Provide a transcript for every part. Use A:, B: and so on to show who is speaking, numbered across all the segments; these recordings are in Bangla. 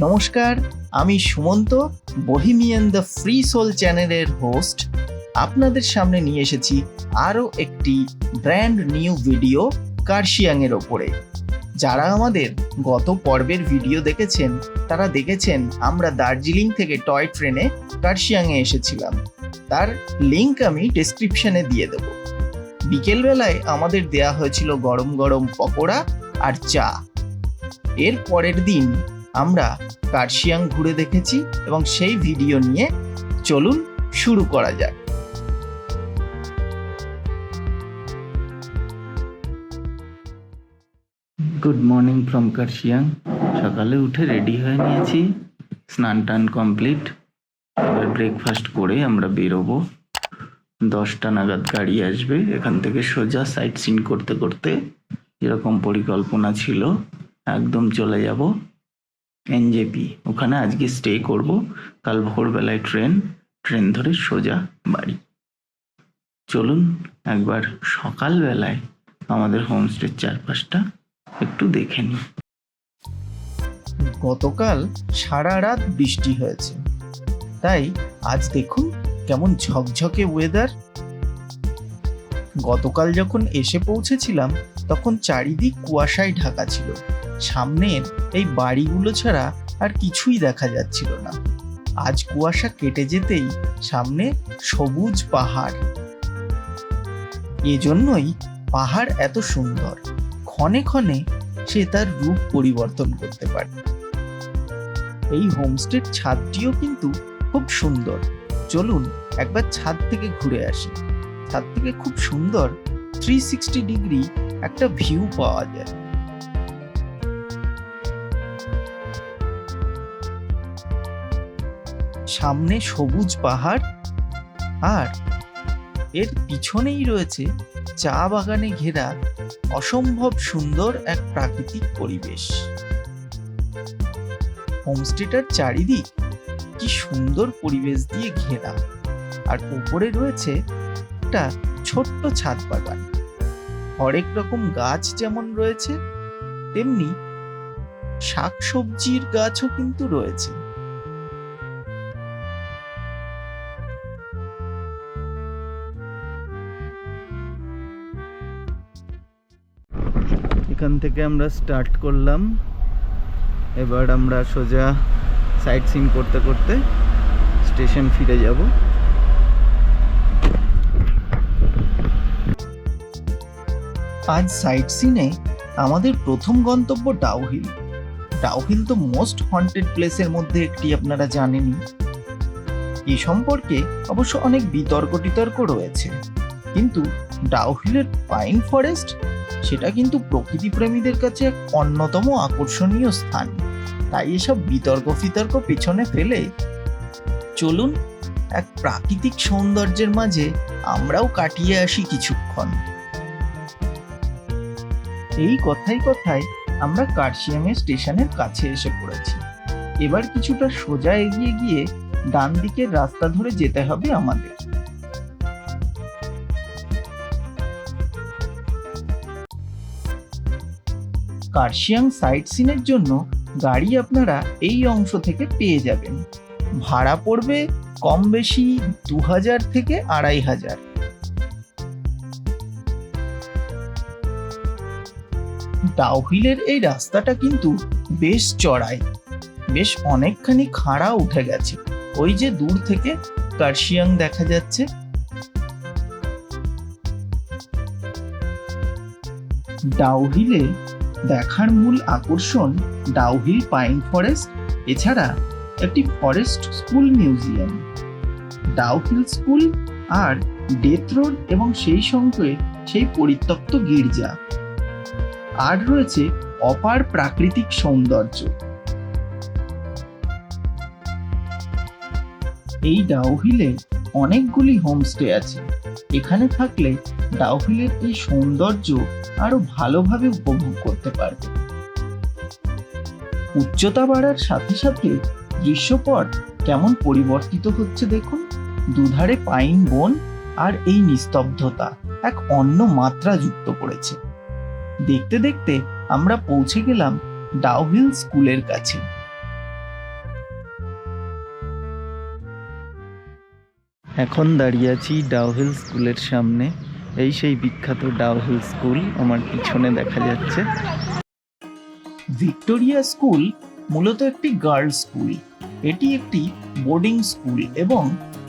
A: নমস্কার, আমি Sumanta bohemian the free soul চ্যানেলের হোস্ট আপনাদের সামনে নিয়ে এসেছি আরও একটি ব্র্যান্ড নিউ ভিডিও কার্শিয়াংয়ের ওপরে। যারা আমাদের গত পর্বের ভিডিও দেখেছেন, তারা দেখেছেন আমরা দার্জিলিং থেকে টয় ট্রেনে কার্শিয়াংয়ে এসেছিলাম। তার লিংক আমি ডেসক্রিপশনে দিয়ে দেবো। বিকেলবেলায় আমাদের দেয়া হয়েছিল গরম গরম পকোড়া আর চা। এর পরের দিন আমরা কার্শিয়াং ঘুরে দেখেছি এবং সেই ভিডিও নিয়ে চলুন শুরু করা যাক। গুড মর্নিং ফ্রম কার্শিয়াং সকালে উঠে রেডি হয়ে নিয়েছি। স্নান টান কমপ্লিট এবার ব্রেকফাস্ট করে আমরা বেরোবো। দশটা নাগাদ গাড়ি আসবে। এখান থেকে সোজা সাইট সিন করতে করতে যেরকম পরিকল্পনা ছিল। একদম চলে যাব। এনজেপি ওখানে আজকে স্টে করব। কাল ভোরবেলায় ট্রেন ট্রেন ধরে সোজা বাড়ি। চলুন একবার সকালবেলায় আমাদের হোমস্টের চারপাশটা একটু দেখে নিই। গতকাল সারা রাত বৃষ্টি হয়েছে। তাই আজ দেখুন কেমন ঝকঝকে ওয়েদার গতকাল যখন এসে পৌঁছেছিলাম, তখন চারিদিক কুয়াশায় ঢাকা ছিল। সামনের এই বাড়িগুলো ছাড়া আর কিছুই দেখা যাচ্ছিল না। আজ কুয়াশা কেটে যেতেই সামনে সবুজ পাহাড়। এজন্যই পাহাড় এত সুন্দর। ক্ষণে ক্ষণে সে তার রূপ পরিবর্তন করতে পারে। এই হোমস্টের ছাদটিও কিন্তু খুব সুন্দর। চলুন একবার ছাদ থেকে ঘুরে আসি। ছাদ থেকে খুব সুন্দর থ্রি সিক্সটি ডিগ্রি একটা ভিউ পাওয়া যায়। সামনে সবুজ পাহাড় আর এর পিছনেই রয়েছে চা বাগানে ঘেরা অসম্ভব সুন্দর এক প্রাকৃতিক পরিবেশ। হোমস্টেটার চারিদিক কি সুন্দর পরিবেশ দিয়ে ঘেরা আর উপরে রয়েছে একটা ছোট্ট ছাদ বাগান। হরেক রকম গাছ যেমন রয়েছে, তেমনি শাকসবজির গাছও কিন্তু রয়েছে। এখান থেকে আমরা স্টার্ট করলাম। এবার আমরা সোজা সাইট সিন করতে করতে স্টেশন ফিরে যাব। আজ সাইট সিনে আমাদের প্রথম গন্তব্য ডাউহিল ডাউহিল তো মোস্ট হন্টেড প্লেসের মধ্যে একটি, আপনারা জানেনই এ সম্পর্কে অবশ্য অনেক বিতর্ক টিতর্ক রয়েছে। কিন্তু ডাউহিলের পাইন ফরেস্ট সেটা কিন্তু প্রকৃতি প্রেমীদের কাছে এক অন্যতম আকর্ষণীয় স্থান। তাই এসব বিতর্ক ফিতর্ক পেছনে ফেলে চলুন এক প্রাকৃতিক সৌন্দর্যের মাঝে আমরাও কাটিয়ে আসি কিছুক্ষণ। এই কথাই কথায় আমরা কার্শিয়াংয়ের স্টেশনের কাছে এসে পড়েছি। এবার কিছুটা সোজা এগিয়ে গিয়ে ডান দিকের রাস্তা ধরে যেতে হবে আমাদের। কার্শিয়াং সাইট সিনের জন্য গাড়ি আপনারা এই অংশ থেকে পেয়ে যাবেন। ভাড়া পড়বে কম বেশি দু হাজার থেকে আড়াই হাজার। ডাউহিলের এই রাস্তাটা কিন্তু বেশ চড়াই, বেশ অনেকখানি খাড়া উঠে গেছে। ওই যে দূর থেকে কার্শিয়াং দেখা যাচ্ছে। ডাউহিলে দেখার মূল আকর্ষণ ডাউহিল পাইন ফরেস্ট, এছাড়া একটি forest school museum. Dowhill school আর ডেথ রোড এবং সেই সঙ্গে সেই পরিত্যক্ত গির্জা। আর রয়েছে অপার প্রাকৃতিক সৌন্দর্য। এই ডাউহিলে অনেকগুলি হোমস্টে আছে। এখানে থাকলে ডাউহিলের এই সৌন্দর্য আরও ভালোভাবে উপভোগ করতে পারবে। উচ্চতা বাড়ার সাথে সাথে দৃশ্যপট কেমন পরিবর্তিত হচ্ছে দেখুন। দুধারে পাইন বন আর এই নিস্তব্ধতা এক অন্য মাত্রা যুক্ত করেছে। দেখতে দেখতে আমরা পৌঁছে গেলাম ডাউহিল স্কুলের কাছে। এখন দাঁড়িয়ে আছি ডাউহিল স্কুলের সামনে। এই সেই বিখ্যাত ডাউহিল স্কুল, আমার পিছনে দেখা যাচ্ছে। ভিক্টোরিয়া স্কুল মূলত একটি গার্লস স্কুল। এটি একটি বোর্ডিং স্কুল এবং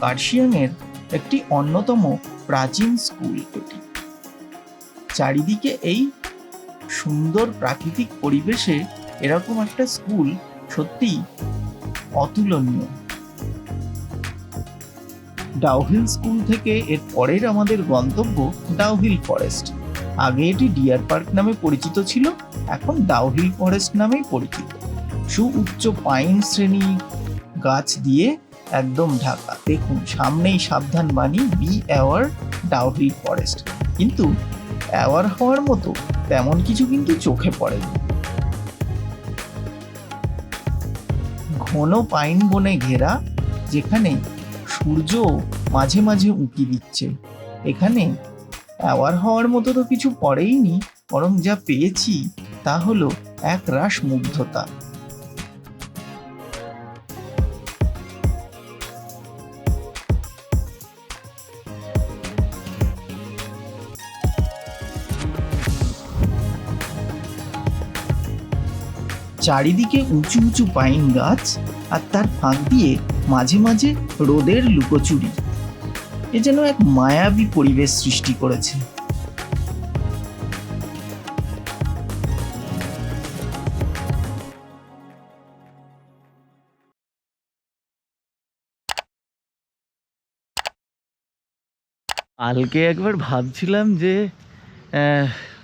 A: কার্শিয়াংয়ের একটি অন্যতম প্রাচীন স্কুল এটি। চারিদিকে এই সুন্দর প্রাকৃতিক পরিবেশে এরকম একটা স্কুল সত্যি অতুলনীয়। ডাউহিল স্কুল থেকে এর পরের আমাদের গন্তব্য ডাউহিল ফরেস্ট। আগে এটি ডিয়ার পার্ক নামে পরিচিত ছিল, এখন ডাউহিল ফরেস্ট নামেই পরিচিত। সুউচ্চ পাইন শ্রেণি গাছ দিয়ে একদম ঢাকা। দেখুন, সামনেই সাবধান বাণী বি অ্যাওয়ার ডাউহিল ফরেস্ট। কিন্তু অ্যাওয়ার হওয়ার মতো তেমন কিছু কিন্তু চোখে পড়েনি। ঘন পাইন বনে ঘেরা, যেখানে সূর্য মাঝে মাঝে উঁকি দিচ্ছে। এখানে অ্যাওয়ার হওয়ার মতো তো কিছু পড়েইনি বরং যা পেয়েছি তা হলো এক রাস মুগ্ধতা চারিদিকে উঁচু উঁচু পাইন গাছ আর তার ফাঁক দিয়ে মাঝে মাঝে রোদের লুকোচুরি। এ যেন এক মায়াবী পরিবেশ সৃষ্টি করেছে। কালকে একবার ভাবছিলাম যে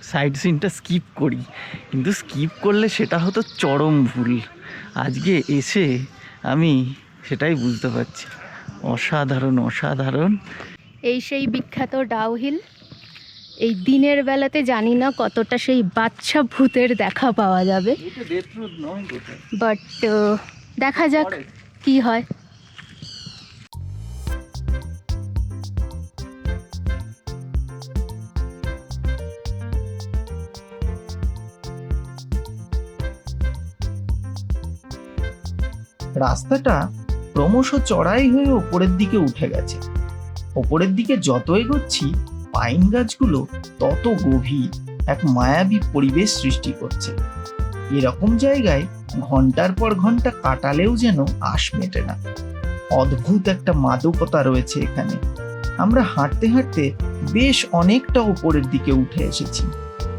A: সাইড সিনটা স্কিপ করি। কিন্তু স্কিপ করলে সেটা হতো চরম ভুল। আজকে এসে আমি সেটাই বুঝতে পারছি। অসাধারণ অসাধারণ।
B: এই সেই বিখ্যাত ডাউহিল এই দিনের বেলাতে জানি না কতটা সেই বাচ্চা ভূতের দেখা পাওয়া যাবে। বাট দেখা যাক কি হয়।
A: রাস্তাটা ক্রমশ চড়াই হয়ে ওপরের দিকে উঠে গেছে। ওপরের দিকে যত এগোচ্ছি, পাইন গাছগুলো তত গভীর এক মায়াবী পরিবেশ সৃষ্টি করছে। এরকম জায়গায় ঘণ্টার পর ঘণ্টা কাটালেও যেন আশ মেটে না। অদ্ভুত একটা মাদকতা রয়েছে এখানে। আমরা হাঁটতে হাঁটতে বেশ অনেকটা ওপরের দিকে উঠে এসেছি।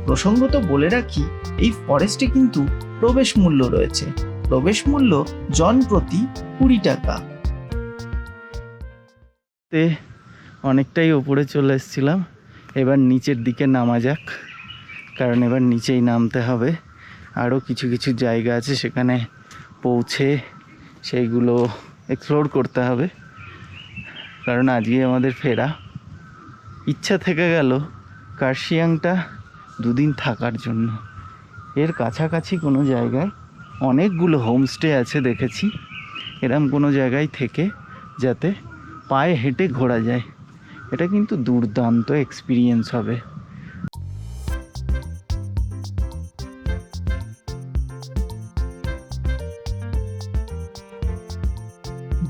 A: প্রসঙ্গত বলে রাখি, এই ফরেস্টে কিন্তু প্রবেশ মূল্য রয়েছে। প্রবেশ মূল্য জন প্রতি কুড়ি টাকা। তে অনেকটাই ওপরে চলে এসেছিলাম। এবার নিচের দিকে নামা যাক, কারণ এবার নিচেই নামতে হবে। আরও কিছু কিছু জায়গা আছে সেখানে পৌঁছে সেইগুলো এক্সপ্লোর করতে হবে। কারণ আজকে আমাদের ফেরা। ইচ্ছা থেকে গেল কার্শিয়াংটা দুদিন থাকার জন্য। এর কাছাকাছি কোনো জায়গায় অনেকগুলো হোমস্টে আছে দেখেছি। এরম কোনো জায়গায় থেকে যাতে পায়ে হেঁটে ঘোরা যায়। এটা কিন্তু দুর্দান্ত এক্সপিরিয়েন্স হবে।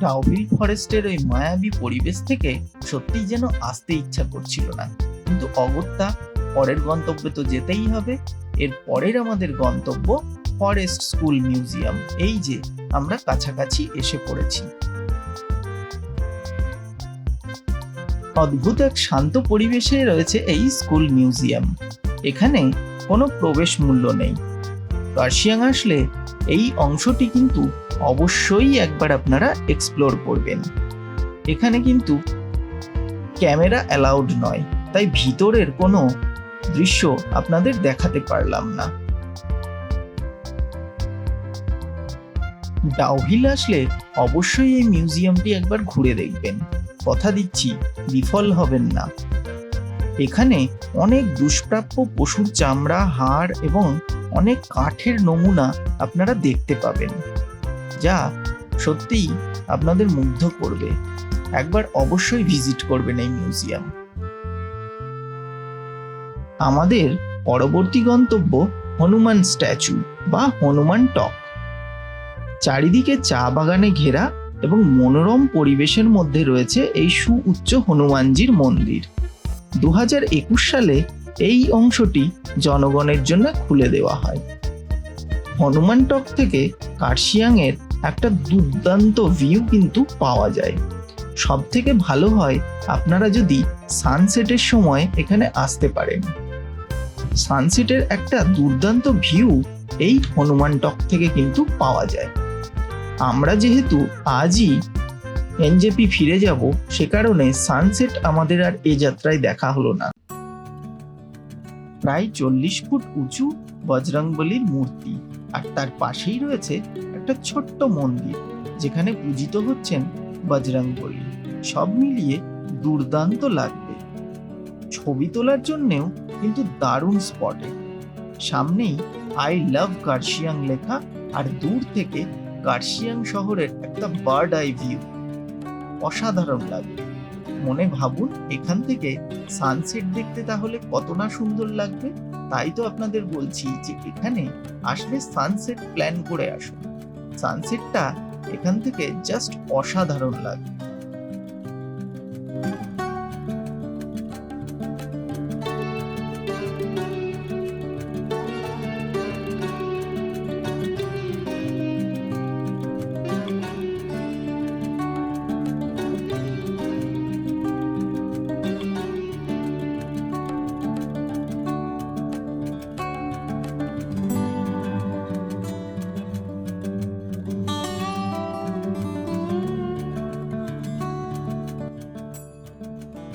A: ডাউভিল ফরেস্টের ওই মায়াবী পরিবেশ থেকে সত্যিই যেন আসতে ইচ্ছা করছিল না। কিন্তু অগত্যা পরের গন্তব্যে তো যেতেই হবে। এর পরের আমাদের গন্তব্য ফরেস্ট স্কুল মিউজিয়াম। এই যে, আমরা কাছাকাছি এসে পড়েছি। অদ্ভুত এক শান্ত পরিবেশে রয়েছে এই স্কুল মিউজিয়াম। এখানে কোনো প্রবেশ মূল্য নেই। কার্শিয়াং আসলে এই অংশটি কিন্তু অবশ্যই একবার আপনারা এক্সপ্লোর করবেন। এখানে কিন্তু ক্যামেরা অ্যালাউড নয়, তাই ভিতরের কোনো দৃশ্য আপনাদের দেখাতে পারলাম না। ডাউহিল আসলে অবশ্যই এই মিউজিয়ামটি একবার ঘুরে দেখবেন। কথা দিচ্ছি, বিফল হবেন না। এখানে অনেক দুষ্প্রাপ্য পশুর চামড়া, হাড় এবং অনেক কাঠের নমুনা আপনারা দেখতে পাবেন, যা সত্যিই আপনাদের মুগ্ধ করবে। একবার অবশ্যই ভিজিট করবেন এই মিউজিয়াম আমাদের পরবর্তী গন্তব্য হনুমান স্ট্যাচু বা হনুমান টক চারিদিকে চা বাগানে ঘেরা এবং মনোরম পরিবেশের মধ্যে রয়েছে এই সুউচ্চ হনুমানজির মন্দির। দু একুশ সালে এই অংশটি জনগণের জন্য খুলে দেওয়া হয়। হনুমান টক থেকে কার্শিয়াংয়ের একটা দুর্দান্ত ভিউ কিন্তু পাওয়া যায়। সব থেকে ভালো হয় আপনারা যদি সানসেটের সময় এখানে আসতে পারেন। সানসেটের একটা দুর্দান্ত ভিউ এই হনুমান টক থেকে কিন্তু পাওয়া যায়। আমরা যেহেতু আজই এনজেপি ফিরে যাব, সে কারণে সানসেট আমাদের আর এ যাত্রায় দেখা হলো না। প্রায় চল্লিশ ফুট উঁচু বজরংবলির মূর্তি, আর তার পাশেই রয়েছে একটা ছোট্ট মন্দির, যেখানে পূজিত হচ্ছেন বজরংবলী। সব মিলিয়ে দুর্দান্ত লাগবে। ছবি তোলার জন্যেও কিন্তু দারুণ স্পটে সামনেই আই লাভ কার্শিয়াং লেখা, আর দূর থেকে কার্শিয়াং শহরের একটা বার্ড আই ভিউ অসাধারণ লাগে। মনে ভাবুন, এখান থেকে সানসেট দেখতে তাহলে কত না সুন্দর লাগবে? তাই তো আপনাদের বলছি যে এখানে আসলে সানসেট প্ল্যান করে আসুন। সানসেটটা এখান থেকে জাস্ট অসাধারণ লাগবে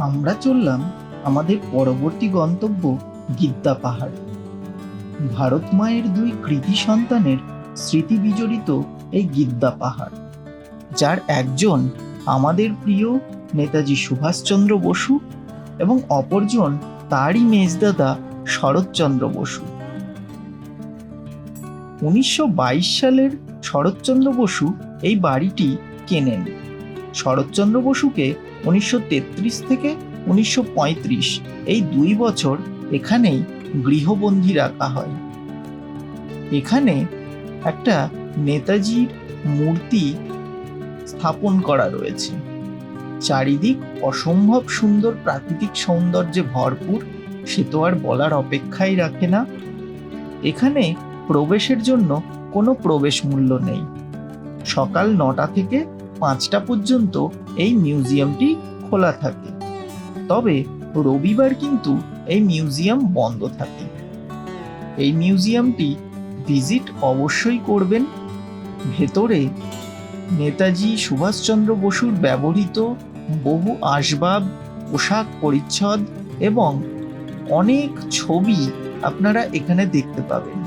A: আমরা চললাম আমাদের পরবর্তী গন্তব্য গিদ্দা পাহাড়। ভারত মায়ের দুই কৃতি সন্তানের স্মৃতি বিজড়িত এই গিদ্দা পাহাড়, যার একজন আমাদের প্রিয় নেতাজি সুভাষচন্দ্র বসু এবং অপরজন তারই মেজদাদা শরৎচন্দ্র বসু। উনিশশো বাইশ সালের শরৎচন্দ্র বসু এই বাড়িটি কেনেন। শরৎচন্দ্র বসুকে উনিশশো তেত্রিশ থেকে উনিশশো পঁয়ত্রিশ, এই দুই বছর এখানেই গৃহবন্দী রাখা হয়। এখানে একটা নেতাজির মূর্তি স্থাপন করা রয়েছে। চারিদিক অসম্ভব সুন্দর প্রাকৃতিক সৌন্দর্যে ভরপুর, সে তো আর বলার অপেক্ষাই রাখে না। এখানে প্রবেশের জন্য কোনো প্রবেশ মূল্য নেই। সকাল নটা থেকে পাঁচটা পর্যন্ত এই মিউজিয়ামটি খোলা থাকে। তবে রবিবার কিন্তু এই মিউজিয়াম বন্ধ থাকে। এই মিউজিয়ামটি ভিজিট অবশ্যই করবেন। ভেতরে নেতাজি সুভাষচন্দ্র বসুর ব্যবহৃত বহু আসবাব, পোশাক পরিচ্ছদ এবং অনেক ছবি আপনারা এখানে দেখতে পাবেন।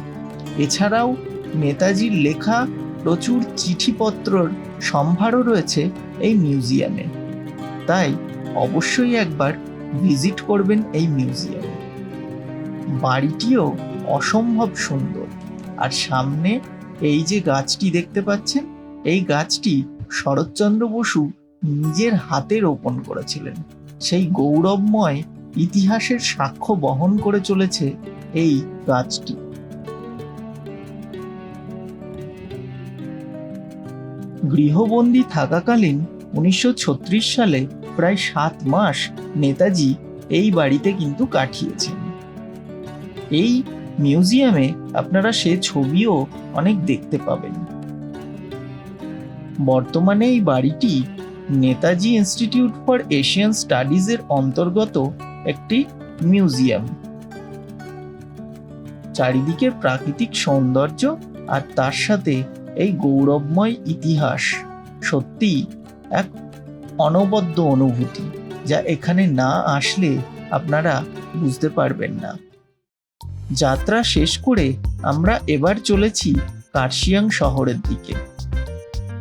A: এছাড়াও নেতাজির লেখা প্রচুর চিঠিপত্রর সম্ভারও রয়েছে এই মিউজিয়ামে। তাই অবশ্যই একবার ভিজিট করবেন এই মিউজিয়ামে। বাড়িটিও অসম্ভব সুন্দর। আর সামনে এই যে গাছটি দেখতে পাচ্ছেন, এই গাছটি শরৎচন্দ্র বসু নিজের হাতে রোপণ করেছিলেন। সেই গৌরবময় ইতিহাসের সাক্ষ্য বহন করে চলেছে এই গাছটি। গৃহবন্দী থাকাকালীন উনিশশো ছত্রিশ সালে প্রায় সাত মাস নেতাজি এই বাড়িতে কিন্তু কাটিয়েছেন। এই মিউজিয়ামে আপনারা সে ছবিও অনেক দেখতে পাবেন। বর্তমানে এই বাড়িটি নেতাজি ইনস্টিটিউট ফর এশিয়ান স্টাডিজের অন্তর্গত একটি মিউজিয়াম। চারিদিকের প্রাকৃতিক সৌন্দর্য আর তার সাথে এই গৌরবময় ইতিহাস সত্যি এক অনবদ্য অনুভূতি, যা এখানে না আসলে আপনারা বুঝতে পারবেন না। যাত্রা শেষ করে আমরা এবার চলেছি কার্শিয়াং শহরের দিকে।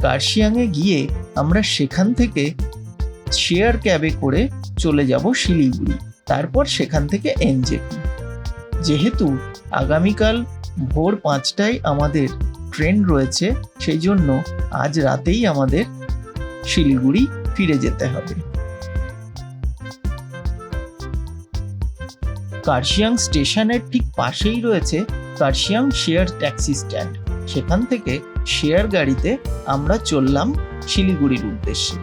A: কার্শিয়াংয়ে গিয়ে আমরা সেখান থেকে শেয়ার ক্যাবে করে চলে যাব শিলিগুড়ি, তারপর সেখান থেকে এনজেপি। যেহেতু আগামীকাল ভোর পাঁচটায় আমাদের ট্রেন রয়েছে, সেই জন্য আজ রাতেই আমাদের শিলিগুড়ি ফিরে যেতে হবে। কার্শিয়াং স্টেশনের ঠিক পাশেই রয়েছে কার্শিয়াং শেয়ার ট্যাক্সি স্ট্যান্ড। সেখান থেকে শেয়ার গাড়িতে আমরা চললাম শিলিগুড়ির উদ্দেশ্যে।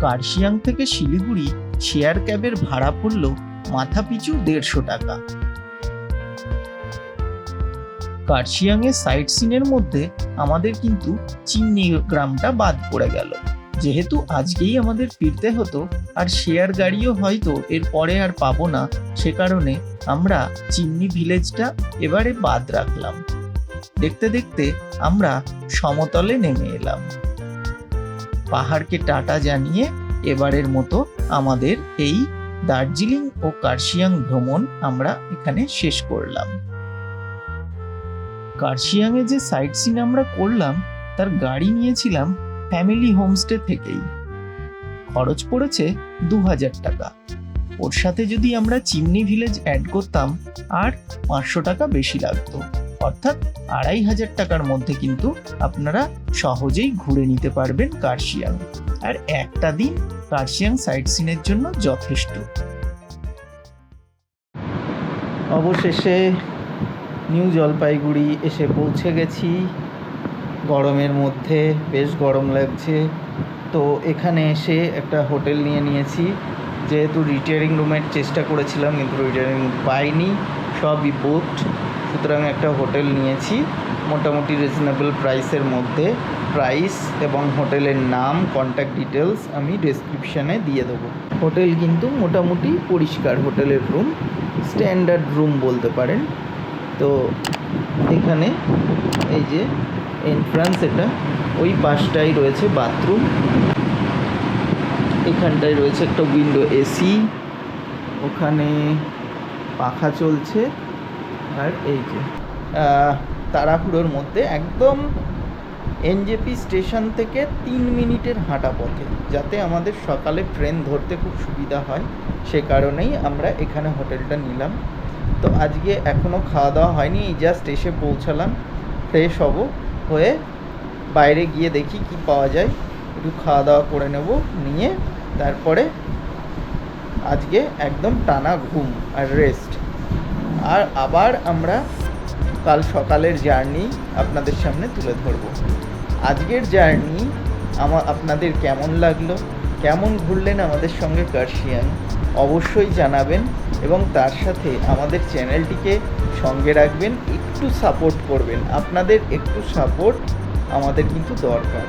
A: কার্শিয়াং থেকে শিলিগুড়ি শেয়ার ক্যাবের ভাড়া পড়ল মাথা পিছু দেড়শো টাকা। কার্শিয়াংয়ের সাইট সিনের মধ্যে আমাদের কিন্তু চিমনি গ্রামটা বাদ পড়ে গেল। যেহেতু আজকেই আমাদের ফিরতে হতো, আর শেয়ার গাড়িও হয়তো এর পরে আর পাবো না, সে কারণে আমরা চিমনি ভিলেজটা এবারে বাদ রাখলাম। দেখতে দেখতে আমরা সমতলে নেমে এলাম। পাহাড়কে টাটা জানিয়ে এবারের মতো আমাদের এই দার্জিলিং ও কার্শিয়াং ভ্রমণ আমরা এখানে শেষ করলাম। কার্শিয়াংয়ে যে সাইট সিন আমরা করলাম, তার গাড়ি নিয়েছিলাম ফ্যামিলি হোমস্টে থেকেই। খরচ পড়েছে দু হাজার টাকা। ওর সাথে যদি আমরা চিমনি ভিলেজ অ্যাড করতাম, আর পাঁচশো টাকা বেশি লাগতো। অর্থাৎ আড়াই হাজার টাকার মধ্যে কিন্তু আপনারা সহজেই ঘুরে নিতে পারবেন কার্শিয়াং। আর একটা দিন কার্শিয়াং সাইট সিনের জন্য যথেষ্ট। অবশেষে নিউ জলপাইগুড়ি এসে পৌঁছে গেছি। গরমের মধ্যে বেশ গরম লাগছে। তো এখানে এসে একটা হোটেল নিয়ে নিয়েছি। যেহেতু রিটায়ারিং রুমের চেষ্টা করেছিলাম, কিন্তু রিটায়ারিং রুম পাইনি। সবই বুকড সুতরাং একটা হোটেল নিয়েছি। মোটামুটি রিজনেবল প্রাইসের মধ্যে। প্রাইস এবং হোটেলের নাম কন্ট্যাক্ট ডিটেলস আমি ডেসক্রিপশানে দিয়ে দেবো। হোটেল কিন্তু মোটামুটি পরিষ্কার হোটেলের রুম স্ট্যান্ডার্ড রুম বলতে পারেন। তো এখানে এই যে এন্ট্রান্স এটা ওই পাশটাই রয়েছে বাথরুম এখানটায় রয়েছে একটা উইন্ডো এসি ওখানে পাখা চলছে আর এই যে আহ, তাড়াহুড়োর মধ্যে একদম এনজেপি স্টেশন থেকে তিন মিনিটের হাঁটা পথে যাতে আমাদের সকালে ট্রেন ধরতে খুব সুবিধা হয় সে কারণেই আমরা এখানে হোটেলটা নিলাম। তো আজকে এখনও খাওয়া দাওয়া হয়নি এই জাস্ট এসে পৌঁছালাম ফ্রেশ হব, হয়ে বাইরে গিয়ে দেখি কি পাওয়া যায়, একটু খাওয়া দাওয়া করে নেব, নিয়ে তারপরে আজকে একদম টানা ঘুম আর রেস্ট আর আবার আমরা কাল সকালের জার্নি আপনাদের সামনে তুলে ধরব। আজকের জার্নি আমার আপনাদের কেমন লাগল? কেমন ঘুরলেন আমাদের সঙ্গে কার্শিয়ান? অবশ্যই জানাবেন। এবং তার সাথে আমাদের চ্যানেলটিকে সঙ্গে রাখবেন, একটু সাপোর্ট করবেন। আপনাদের একটু সাপোর্ট আমাদের কিন্তু দরকার।